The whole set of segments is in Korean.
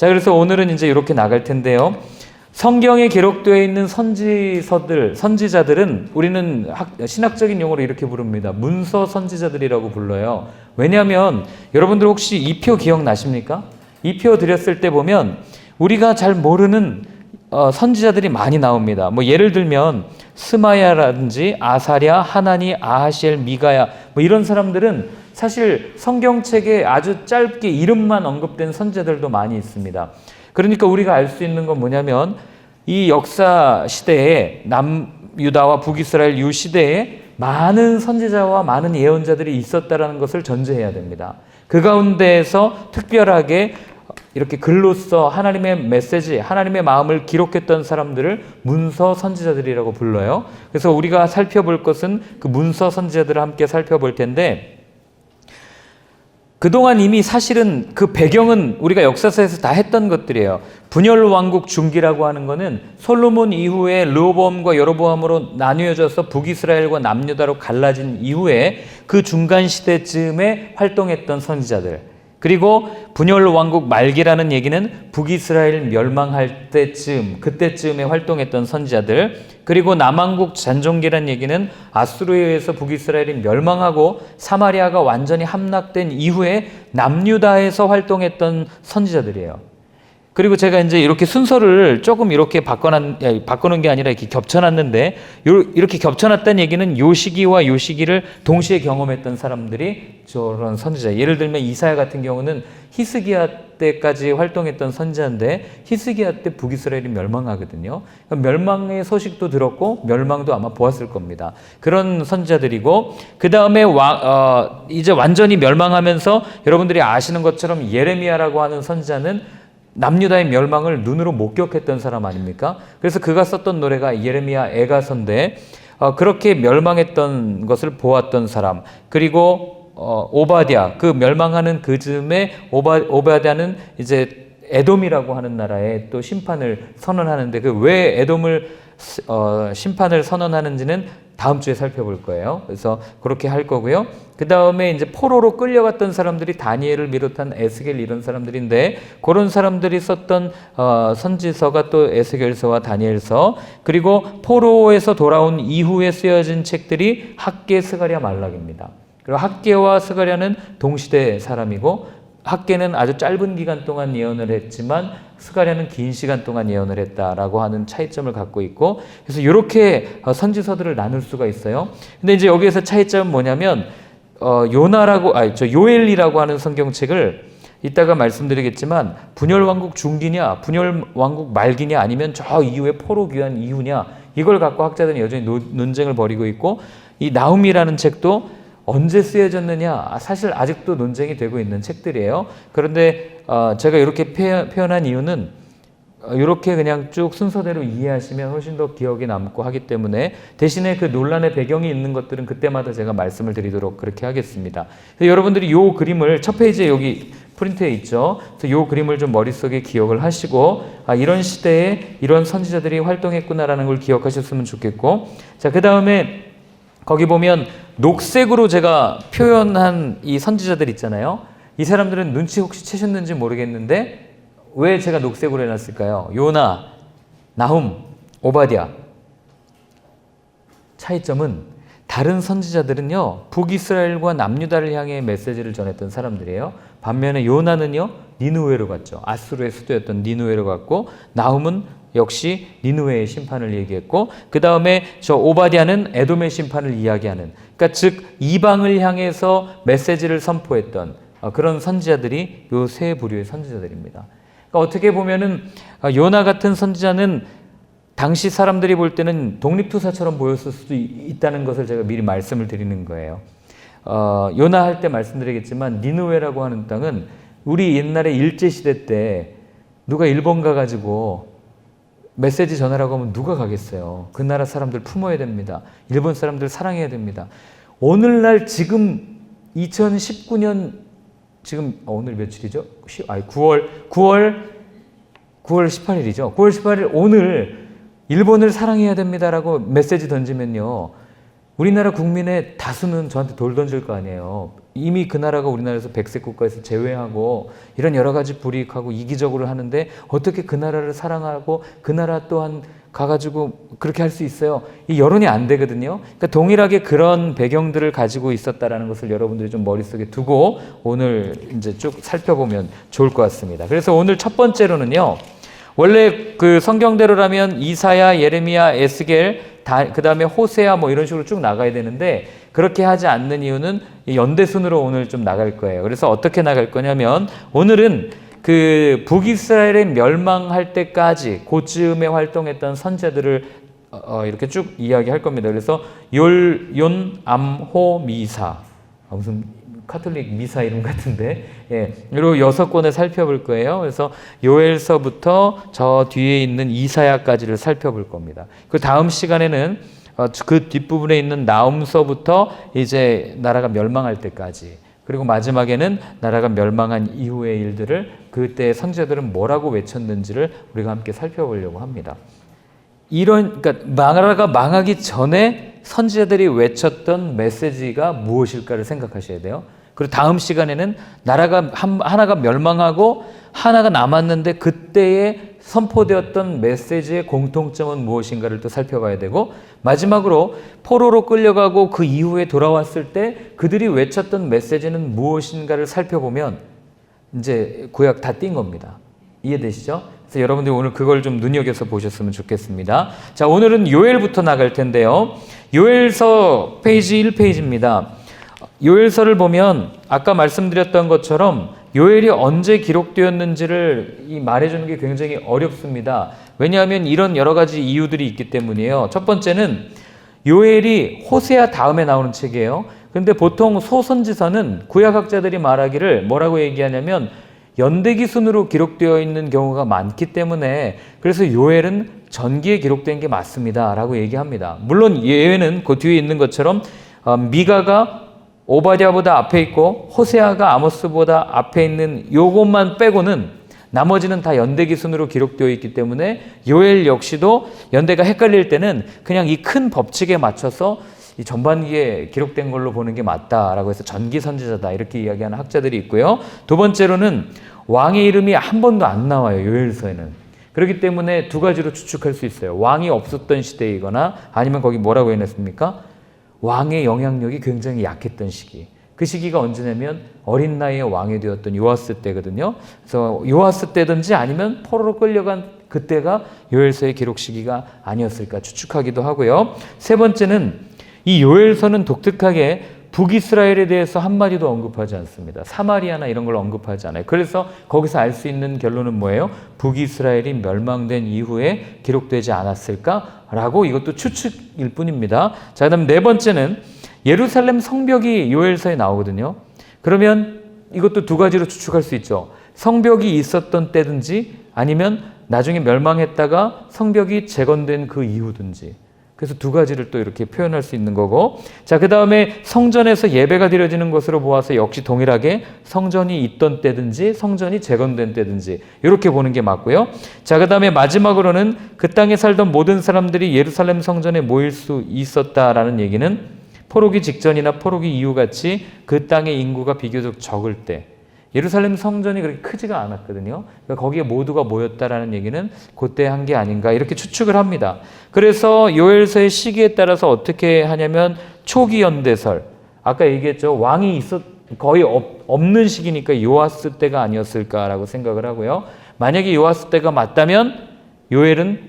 자, 그래서 오늘은 이제 이렇게 나갈 텐데요. 성경에 기록되어 있는 선지서들, 선지자들은 우리는 학, 신학적인 용어로 이렇게 부릅니다. 문서 선지자들이라고 불러요. 왜냐하면 여러분들 혹시 이표 기억나십니까? 이표 드렸을 때 보면 우리가 잘 모르는 어, 선지자들이 많이 나옵니다. 뭐 예를 들면 스마야라든지 아사랴, 하나니, 아하시엘, 미가야 뭐 이런 사람들은 사실 성경책에 아주 짧게 이름만 언급된 선지자들도 많이 있습니다. 그러니까 우리가 알 수 있는 건 뭐냐면 이 역사 시대에 남유다와 북이스라엘 유 시대에 많은 선지자와 많은 예언자들이 있었다라는 것을 전제해야 됩니다. 그 가운데에서 특별하게 이렇게 글로써 하나님의 메시지, 하나님의 마음을 기록했던 사람들을 문서 선지자들이라고 불러요. 그래서 우리가 살펴볼 것은 그 문서 선지자들을 함께 살펴볼 텐데 그동안 이미 사실은 그 배경은 우리가 역사서에서 다 했던 것들이에요. 분열 왕국 중기라고 하는 거는 솔로몬 이후에 르호보암과 여로보암으로 나뉘어져서 북이스라엘과 남유다로 갈라진 이후에 그 중간 시대쯤에 활동했던 선지자들. 그리고 분열 왕국 말기라는 얘기는 북이스라엘 멸망할 때쯤 그때쯤에 활동했던 선지자들 그리고 남왕국 잔종기라는 얘기는 아수르에 의해서 북이스라엘이 멸망하고 사마리아가 완전히 함락된 이후에 남유다에서 활동했던 선지자들이에요. 그리고 제가 이제 이렇게 순서를 조금 이렇게 바꿔놨, 야, 바꿔놓은 게 아니라 이렇게 겹쳐놨는데, 요, 이렇게 겹쳐놨다는 얘기는 요 시기와 요 시기를 동시에 경험했던 사람들이 저런 선지자. 예를 들면 이사야 같은 경우는 히스기야 때까지 활동했던 선지자인데, 히스기야 때 북이스라엘이 멸망하거든요. 그러니까 멸망의 소식도 들었고, 멸망도 아마 보았을 겁니다. 그런 선지자들이고, 그 다음에 어, 이제 완전히 멸망하면서 여러분들이 아시는 것처럼 예레미야라고 하는 선지자는 남유다의 멸망을 눈으로 목격했던 사람 아닙니까? 그래서 그가 썼던 노래가 예레미야 애가선데 어, 그렇게 멸망했던 것을 보았던 사람 그리고 어, 오바디아 그 멸망하는 그 즈음에 오바, 오바디아는 이제 에돔이라고 하는 나라에 또 심판을 선언하는데 그 왜 에돔을 어, 심판을 선언하는지는 다음 주에 살펴볼 거예요. 그래서 그렇게 할 거고요. 그 다음에 이제 포로로 끌려갔던 사람들이 다니엘을 비롯한 에스겔 이런 사람들인데 그런 사람들이 썼던 어, 선지서가 또 에스겔서와 다니엘서 그리고 포로에서 돌아온 이후에 쓰여진 책들이 학계 스가랴 말락입니다. 그리고 학계와 스가랴는 동시대 사람이고 학계는 아주 짧은 기간 동안 예언을 했지만 스가랴는 긴 시간 동안 예언을 했다라고 하는 차이점을 갖고 있고 그래서 이렇게 어, 선지서들을 나눌 수가 있어요. 근데 이제 여기에서 차이점은 뭐냐면 어, 요나라고 아니 저 요엘이라고 하는 성경책을 이따가 말씀드리겠지만 분열 왕국 중기냐 분열 왕국 말기냐 아니면 저 이후에 포로 귀환 이후냐 이걸 갖고 학자들은 여전히 노, 논쟁을 벌이고 있고 이 나움이라는 책도 언제 쓰여졌느냐 사실 아직도 논쟁이 되고 있는 책들이에요. 그런데 어, 제가 이렇게 표현한 이유는 이렇게 그냥 쭉 순서대로 이해하시면 훨씬 더 기억에 남고 하기 때문에 대신에 그 논란의 배경이 있는 것들은 그때마다 제가 말씀을 드리도록 그렇게 하겠습니다. 여러분들이 이 그림을 첫 페이지에 여기 프린트에 있죠. 그래서 이 그림을 좀 머릿속에 기억을 하시고 아, 이런 시대에 이런 선지자들이 활동했구나라는 걸 기억하셨으면 좋겠고 자, 그 다음에 거기 보면 녹색으로 제가 표현한 이 선지자들 있잖아요. 이 사람들은 눈치 혹시 채셨는지 모르겠는데 왜 제가 녹색으로 해놨을까요? 요나, 나훔, 오바디아. 차이점은 다른 선지자들은요, 북이스라엘과 남유다를 향해 메시지를 전했던 사람들이에요. 반면에 요나는요, 니누웨로 갔죠. 아수르의 수도였던 니누웨로 갔고, 나훔은 역시 니누웨의 심판을 얘기했고 그 다음에 저 오바디아는 에돔의 심판을 이야기하는 그러니까 즉 이방을 향해서 메시지를 선포했던 어, 그런 선지자들이 요 세 부류의 선지자들입니다. 그러니까 어떻게 보면은 어, 요나 같은 선지자는 당시 사람들이 볼 때는 독립투사처럼 보였을 수도 있다는 것을 제가 미리 말씀을 드리는 거예요. 어, 요나 할 때 말씀드리겠지만 니누웨라고 하는 땅은 우리 옛날에 일제 시대 때 누가 일본 가가지고 메시지 전하라고 하면 누가 가겠어요? 그 나라 사람들 품어야 됩니다. 일본 사람들 사랑해야 됩니다. 오늘날 지금 2019년 지금 어, 오늘 며칠이죠? 아니 9월 9월 9월 18일이죠. 9월 18일 오늘 일본을 사랑해야 됩니다라고 메시지 던지면요. 우리나라 국민의 다수는 저한테 돌 던질 거 아니에요. 이미 그 나라가 우리나라에서 백색 국가에서 제외하고 이런 여러 가지 불이익하고 이기적으로 하는데 어떻게 그 나라를 사랑하고 그 나라 또한 가가지고 그렇게 할 수 있어요. 이 여론이 안 되거든요. 그러니까 동일하게 그런 배경들을 가지고 있었다라는 것을 여러분들이 좀 머릿속에 두고 오늘 이제 쭉 살펴보면 좋을 것 같습니다. 그래서 오늘 첫 번째로는요. 원래 그 성경대로라면 이사야, 예레미야, 에스겔, 그 다음에 호세아 뭐 이런 식으로 쭉 나가야 되는데 그렇게 하지 않는 이유는 이 연대순으로 오늘 좀 나갈 거예요. 그래서 어떻게 나갈 거냐면 오늘은 그 북이스라엘의 멸망할 때까지 고즈음에 활동했던 선제들을 어, 어, 이렇게 쭉 이야기할 겁니다. 그래서 욜, 욘, 암, 호, 미사. 아, 무슨 카톨릭 미사 이름 같은데, 예, 그리고 여섯 권을 살펴볼 거예요. 그래서 요엘서부터 저 뒤에 있는 이사야까지를 살펴볼 겁니다. 그 다음 시간에는 어, 그 뒷부분에 있는 나움서부터 이제 나라가 멸망할 때까지 그리고 마지막에는 나라가 멸망한 이후의 일들을 그때 선제들은 뭐라고 외쳤는지를 우리가 함께 살펴보려고 합니다. 이런 그러니까 나라가 망하기 전에 선지자들이 외쳤던 메시지가 무엇일까를 생각하셔야 돼요. 그리고 다음 시간에는 나라가 한, 하나가 멸망하고 하나가 남았는데 그때에 선포되었던 메시지의 공통점은 무엇인가를 또 살펴봐야 되고 마지막으로 포로로 끌려가고 그 이후에 돌아왔을 때 그들이 외쳤던 메시지는 무엇인가를 살펴보면 이제 구약 다 띈 겁니다. 이해되시죠? 그래서 여러분들이 오늘 그걸 좀 눈여겨서 보셨으면 좋겠습니다. 자, 오늘은 요엘부터 나갈 텐데요. 요엘서 페이지 1페이지입니다. 요엘서를 보면 아까 말씀드렸던 것처럼 요엘이 언제 기록되었는지를 이 말해주는 게 굉장히 어렵습니다. 왜냐하면 이런 여러 가지 이유들이 있기 때문이에요. 첫 번째는 요엘이 호세아 다음에 나오는 책이에요. 근데 보통 소선지서는 구약학자들이 말하기를 뭐라고 얘기하냐면 연대기 순으로 기록되어 있는 경우가 많기 때문에 그래서 요엘은 전기에 기록된 게 맞습니다 라고 얘기합니다. 물론 예외는 그 뒤에 있는 것처럼 어, 미가가 오바댜보다 앞에 있고 호세아가 아모스보다 앞에 있는 요것만 빼고는 나머지는 다 연대 기 순으로 기록되어 있기 때문에 요엘 역시도 연대가 헷갈릴 때는 그냥 이 큰 법칙에 맞춰서 이 전반기에 기록된 걸로 보는 게 맞다라고 해서 전기 선지자다 이렇게 이야기하는 학자들이 있고요. 두 번째로는 왕의 이름이 한 번도 안 나와요. 요엘서에는. 그렇기 때문에 두 가지로 추측할 수 있어요. 왕이 없었던 시대이거나 아니면 거기 뭐라고 해놨습니까? 왕의 영향력이 굉장히 약했던 시기. 그 시기가 언제냐면 어린 나이에 왕이 되었던 요아스 때거든요. 그래서 요아스 때든지 아니면 포로로 끌려간 그때가 요엘서의 기록 시기가 아니었을까 추측하기도 하고요. 세 번째는 이 요엘서는 독특하게 북이스라엘에 대해서 한마디도 언급하지 않습니다. 사마리아나 이런 걸 언급하지 않아요. 그래서 거기서 알 수 있는 결론은 뭐예요? 북이스라엘이 멸망된 이후에 기록되지 않았을까라고 이것도 추측일 뿐입니다. 자, 그다음 네 번째는 예루살렘 성벽이 요엘서에 나오거든요. 그러면 이것도 두 가지로 추측할 수 있죠. 성벽이 있었던 때든지 아니면 나중에 멸망했다가 성벽이 재건된 그 이후든지. 그래서 두 가지를 또 이렇게 표현할 수 있는 거고. 자, 그 다음에 성전에서 예배가 드려지는 것으로 보아서 역시 동일하게 성전이 있던 때든지 성전이 재건된 때든지 이렇게 보는 게 맞고요. 자, 그 다음에 마지막으로는 그 땅에 살던 모든 사람들이 예루살렘 성전에 모일 수 있었다라는 얘기는 포로기 직전이나 포로기 이후 같이 그 땅의 인구가 비교적 적을 때 예루살렘 성전이 그렇게 크지가 않았거든요. 그러니까 거기에 모두가 모였다라는 얘기는 그때 한 게 아닌가 이렇게 추측을 합니다. 그래서 요엘서의 시기에 따라서 어떻게 하냐면 초기 연대설 아까 얘기했죠. 왕이 있었 거의 없, 없는 시기니까 요아스 때가 아니었을까라고 생각을 하고요. 만약에 요아스 때가 맞다면 요엘은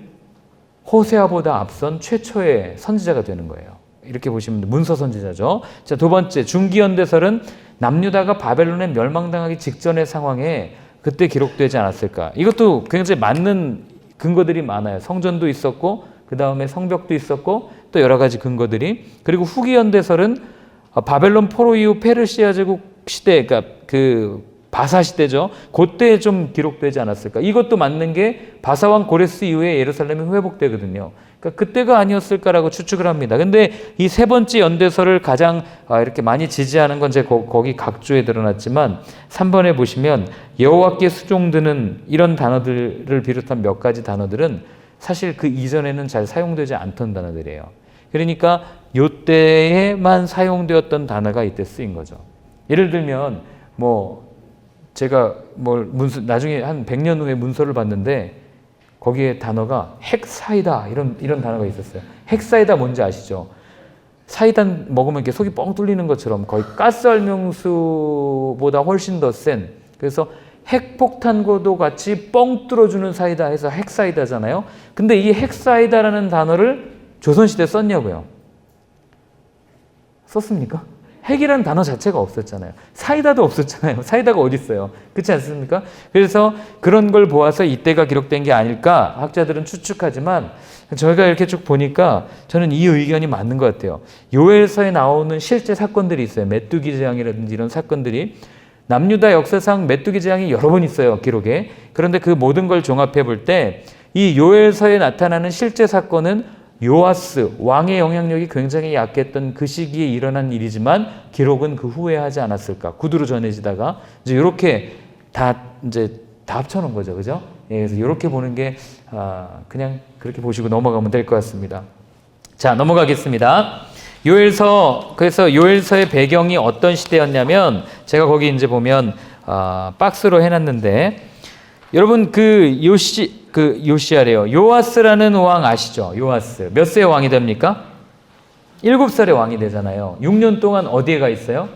호세아보다 앞선 최초의 선지자가 되는 거예요. 이렇게 보시면 문서 선지자죠. 자, 두 번째 중기연대설은 남유다가 바벨론에 멸망당하기 직전의 상황에 그때 기록되지 않았을까? 이것도 굉장히 맞는 근거들이 많아요. 성전도 있었고 그 다음에 성벽도 있었고 또 여러 가지 근거들이 그리고 후기 연대설은 바벨론 포로 이후 페르시아 제국 시대 그러니까 그 바사 시대죠. 그때 좀 기록되지 않았을까? 이것도 맞는 게 바사왕 고레스 이후에 예루살렘이 회복되거든요. 그러니까 그때가 아니었을까라고 추측을 합니다. 근데 이 세 번째 연대설을 가장 아, 이렇게 많이 지지하는 건 제 거기 각주에 드러났지만 3번에 보시면 여호와께 수종드는 이런 단어들을 비롯한 몇 가지 단어들은 사실 그 이전에는 잘 사용되지 않던 단어들이에요. 그러니까 요때에만 사용되었던 단어가 이때 쓰인 거죠. 예를 들면 뭐 제가 뭘 문서 나중에 한 100년 후에 문서를 봤는데 거기에 단어가 핵사이다 이런 이런 단어가 있었어요. 핵사이다 뭔지 아시죠? 사이다 먹으면 이렇게 속이 뻥 뚫리는 것처럼 거의 가스 알명수보다 훨씬 더 센. 그래서 핵폭탄과도 같이 뻥 뚫어주는 사이다 해서 핵사이다잖아요. 근데 이 핵사이다라는 단어를 조선시대에 썼냐고요. 썼습니까? 핵이라는 단어 자체가 없었잖아요. 사이다도 없었잖아요. 사이다가 어디 있어요? 그렇지 않습니까? 그래서 그런 걸 보아서 이때가 기록된 게 아닐까 학자들은 추측하지만 저희가 이렇게 쭉 보니까 저는 이 의견이 맞는 것 같아요. 요엘서에 나오는 실제 사건들이 있어요. 메뚜기 재앙이라든지 이런 사건들이 남유다 역사상 메뚜기 재앙이 여러 번 있어요. 기록에. 그런데 그 모든 걸 종합해 볼 때 이 요엘서에 나타나는 실제 사건은 요아스 왕의 영향력이 굉장히 약했던 그 시기에 일어난 일이지만 기록은 그 후에 하지 않았을까 구두로 전해지다가 이제 이렇게 다 이제 다 합쳐놓은 거죠, 그죠? 예, 그래서 이렇게 보는 게 아, 그냥 그렇게 보시고 넘어가면 될 것 같습니다. 자 넘어가겠습니다. 요엘서 그래서 요엘서의 배경이 어떤 시대였냐면 제가 거기 이제 보면 아, 박스로 해놨는데 여러분 그 요시 그 요시아래요. 요아스라는 왕 아시죠? 요아스 몇 세의 왕이 됩니까? 일곱 살의 왕이 되잖아요. 6년 동안 어디에 가 있어요?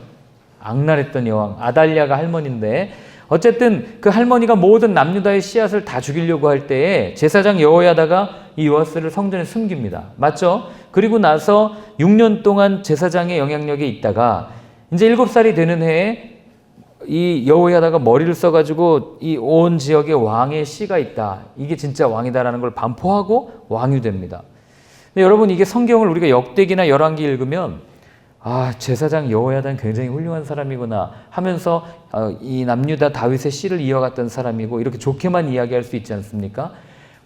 악랄했던 여왕 아달리아가 할머니인데 어쨌든 그 할머니가 모든 남유다의 씨앗을 다 죽이려고 할 때에 제사장 여호야다가 이 요아스를 성전에 숨깁니다. 맞죠? 그리고 나서 6년 동안 제사장의 영향력에 있다가 이제 7살이 되는 해에 이 여호야다가 머리를 써가지고 이 온 지역에 왕의 씨가 있다. 이게 진짜 왕이다라는 걸 반포하고 왕이 됩니다. 근데 여러분 이게 성경을 우리가 역대기나 열왕기 읽으면 아 제사장 여호야다는 굉장히 훌륭한 사람이구나 하면서 어, 이 남유다 다윗의 씨를 이어갔던 사람이고 이렇게 좋게만 이야기할 수 있지 않습니까?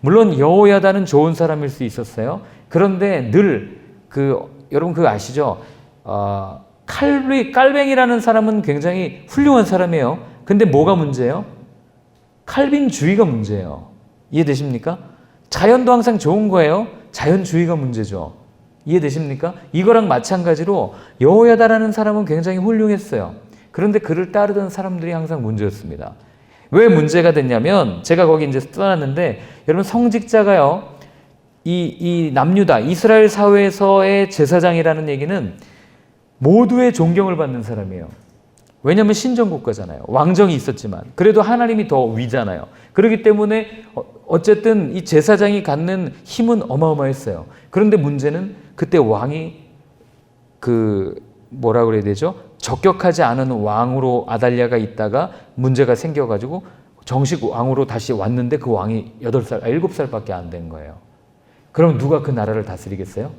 물론 여호야다는 좋은 사람일 수 있었어요. 그런데 늘 그 여러분 그거 아시죠? 어, 칼비 깔뱅이라는 사람은 굉장히 훌륭한 사람이에요. 근데 뭐가 문제예요? 칼빈주의가 문제예요. 이해되십니까? 자연도 항상 좋은 거예요. 자연주의가 문제죠. 이해되십니까? 이거랑 마찬가지로 여호야다라는 사람은 굉장히 훌륭했어요. 그런데 그를 따르던 사람들이 항상 문제였습니다. 왜 문제가 됐냐면 제가 거기 이제 써놨는데 여러분 성직자가요. 이, 이 남유다 이스라엘 사회에서의 제사장이라는 얘기는 모두의 존경을 받는 사람이에요. 왜냐하면 신정국가잖아요. 왕정이 있었지만 그래도 하나님이 더 위잖아요. 그렇기 때문에 어- 어쨌든 이 제사장이 갖는 힘은 어마어마했어요. 그런데 문제는 그때 왕이 그 뭐라 그래야 되죠? 적격하지 않은 왕으로 아달리아가 있다가 문제가 생겨가지고 정식 왕으로 다시 왔는데 그 왕이 8살, 아, 7살밖에 안 된 거예요. 그럼 누가 그 나라를 다스리겠어요?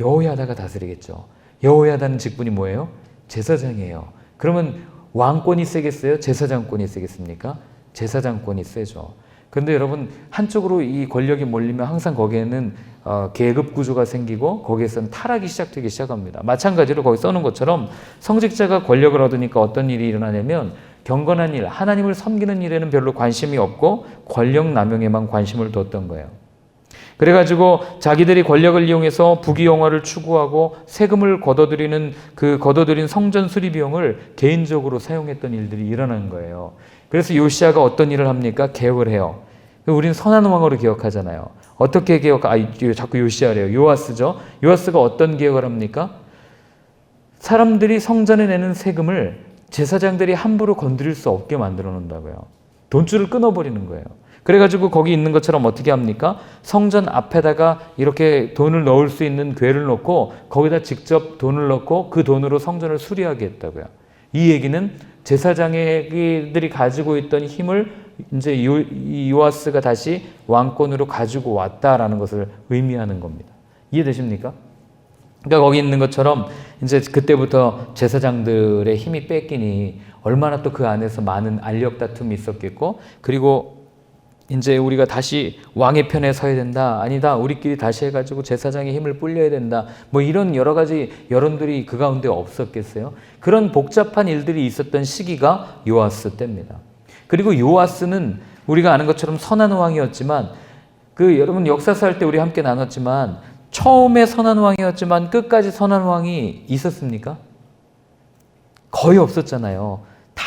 여호야다가 다스리겠죠. 여호야다는 직분이 뭐예요? 제사장이에요. 그러면 왕권이 세겠어요? 제사장권이 세겠습니까? 제사장권이 세죠. 그런데 여러분 한쪽으로 이 권력이 몰리면 항상 거기에는 어, 계급 구조가 생기고 거기에서는 타락이 시작되기 시작합니다. 마찬가지로 거기 써놓은 것처럼 성직자가 권력을 얻으니까 어떤 일이 일어나냐면 경건한 일, 하나님을 섬기는 일에는 별로 관심이 없고 권력 남용에만 관심을 뒀던 거예요. 그래가지고 자기들이 권력을 이용해서 부귀영화를 추구하고 세금을 걷어들이는 그 걷어들인 성전 수리 비용을 개인적으로 사용했던 일들이 일어난 거예요. 그래서 요시아가 어떤 일을 합니까? 개혁을 해요. 우리는 선한 왕으로 기억하잖아요. 어떻게 개혁? 아, 자꾸 요시아래요. 요아스죠. 요아스가 어떤 개혁을 합니까? 사람들이 성전에 내는 세금을 제사장들이 함부로 건드릴 수 없게 만들어 놓는다고요. 돈줄을 끊어버리는 거예요. 그래가지고 거기 있는 것처럼 어떻게 합니까? 성전 앞에다가 이렇게 돈을 넣을 수 있는 괴를 놓고 거기다 직접 돈을 넣고 그 돈으로 성전을 수리하게 했다고요. 이 얘기는 제사장들이 가지고 있던 힘을 이제 요아스가 다시 왕권으로 가지고 왔다라는 것을 의미하는 겁니다. 이해되십니까? 그러니까 거기 있는 것처럼 이제 그때부터 제사장들의 힘이 뺏기니 얼마나 또 그 안에서 많은 알력 다툼이 있었겠고 그리고 이제 우리가 다시 왕의 편에 서야 된다. 아니다. 우리끼리 다시 해가지고 제사장의 힘을 불려야 된다. 뭐 이런 여러 가지 여론들이 그 가운데 없었겠어요. 그런 복잡한 일들이 있었던 시기가 요아스 때입니다. 그리고 요아스는 우리가 아는 것처럼 선한 왕이었지만 그 여러분 역사서 할 때 우리 함께 나눴지만 처음에 선한 왕이었지만 끝까지 선한 왕이 있었습니까? 거의 없었잖아요.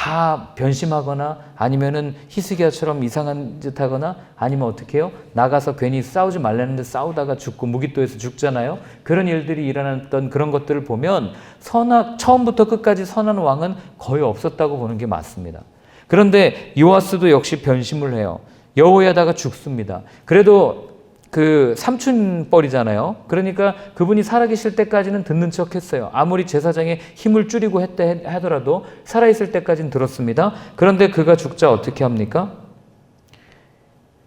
다 변심하거나 아니면은 히스기야처럼 이상한 짓 하거나 아니면 어떻게 해요? 나가서 괜히 싸우지 말라는데 싸우다가 죽고 무기도에서 죽잖아요. 그런 일들이 일어났던 그런 것들을 보면 선악 처음부터 끝까지 선한 왕은 거의 없었다고 보는 게 맞습니다. 그런데 요아스도 역시 변심을 해요. 여호야다가 죽습니다. 그래도 그 삼촌뻘이잖아요. 그러니까 그분이 살아계실 때까지는 듣는 척 했어요. 아무리 제사장에 힘을 줄이고 했다 하더라도 살아있을 때까지는 들었습니다. 그런데 그가 죽자 어떻게 합니까?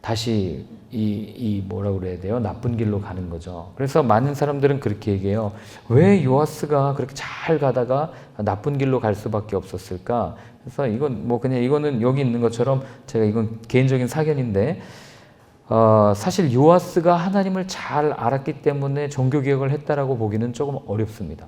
다시 이, 이 뭐라 그래야 돼요? 나쁜 길로 가는 거죠. 그래서 많은 사람들은 그렇게 얘기해요. 왜 요아스가 그렇게 잘 가다가 나쁜 길로 갈 수밖에 없었을까? 그래서 이건 뭐 그냥 이거는 여기 있는 것처럼 제가 이건 개인적인 사견인데 어, 사실 요아스가 하나님을 잘 알았기 때문에 종교 개혁을 했다라고 보기는 조금 어렵습니다.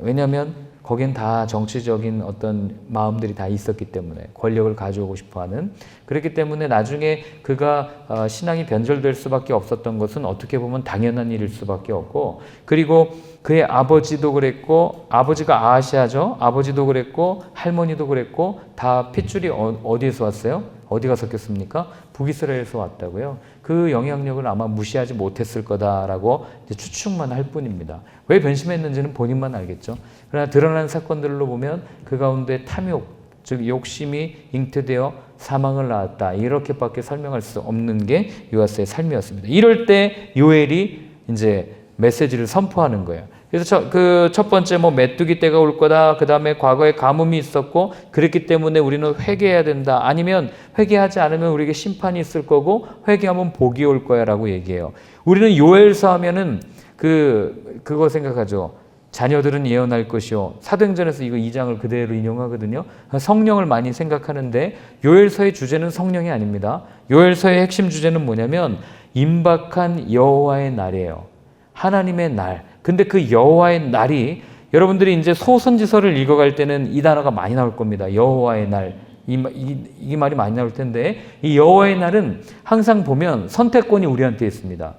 왜냐하면 거긴 다 정치적인 어떤 마음들이 다 있었기 때문에 권력을 가져오고 싶어하는 그렇기 때문에 나중에 그가 어, 신앙이 변절될 수밖에 없었던 것은 어떻게 보면 당연한 일일 수밖에 없고 그리고 그의 아버지도 그랬고 아버지가 아하시아죠 아버지도 그랬고 할머니도 그랬고 다 핏줄이 어, 어디에서 왔어요? 어디가 섞였습니까? 북이스라엘에서 왔다고요. 그 영향력을 아마 무시하지 못했을 거다라고 추측만 할 뿐입니다. 왜 변심했는지는 본인만 알겠죠. 그러나 드러난 사건들로 보면 그 가운데 탐욕, 즉 욕심이 잉태되어 사망을 낳았다. 이렇게밖에 설명할 수 없는 게 요아스의 삶이었습니다. 이럴 때 요엘이 이제 메시지를 선포하는 거예요. 그래서 그 첫 번째 뭐 메뚜기 때가 올 거다. 그 다음에 과거에 가뭄이 있었고 그랬기 때문에 우리는 회개해야 된다. 아니면 회개하지 않으면 우리에게 심판이 있을 거고 회개하면 복이 올 거야라고 얘기해요. 우리는 요엘서 하면은 그 그거 생각하죠. 자녀들은 예언할 것이요. 사도행전에서 이거 2장을 그대로 인용하거든요. 성령을 많이 생각하는데 요엘서의 주제는 성령이 아닙니다. 요엘서의 핵심 주제는 뭐냐면 임박한 여호와의 날이에요. 하나님의 날. 근데 그 여호와의 날이 여러분들이 이제 소선지서를 읽어갈 때는 이 단어가 많이 나올 겁니다. 여호와의 날. 이, 이, 이 말이 많이 나올 텐데 이 여호와의 날은 항상 보면 선택권이 우리한테 있습니다.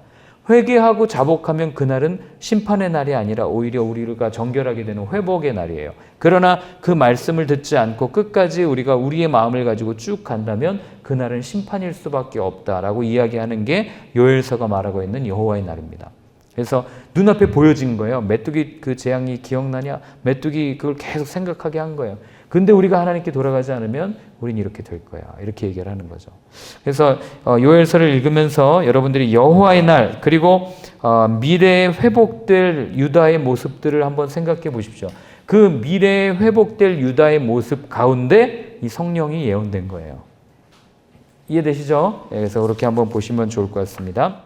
회개하고 자복하면 그날은 심판의 날이 아니라 오히려 우리가 정결하게 되는 회복의 날이에요. 그러나 그 말씀을 듣지 않고 끝까지 우리가 우리의 마음을 가지고 쭉 간다면 그날은 심판일 수밖에 없다라고 이야기하는 게 요엘서가 말하고 있는 여호와의 날입니다. 그래서 눈앞에 보여진 거예요. 메뚜기 그 재앙이 기억나냐? 메뚜기 그걸 계속 생각하게 한 거예요. 근데 우리가 하나님께 돌아가지 않으면 우린 이렇게 될 거야. 이렇게 얘기를 하는 거죠. 그래서 어, 요엘서를 읽으면서 여러분들이 여호와의 날 그리고 어, 미래에 회복될 유다의 모습들을 한번 생각해 보십시오. 그 미래에 회복될 유다의 모습 가운데 이 성령이 예언된 거예요. 이해되시죠? 예, 그래서 그렇게 한번 보시면 좋을 것 같습니다.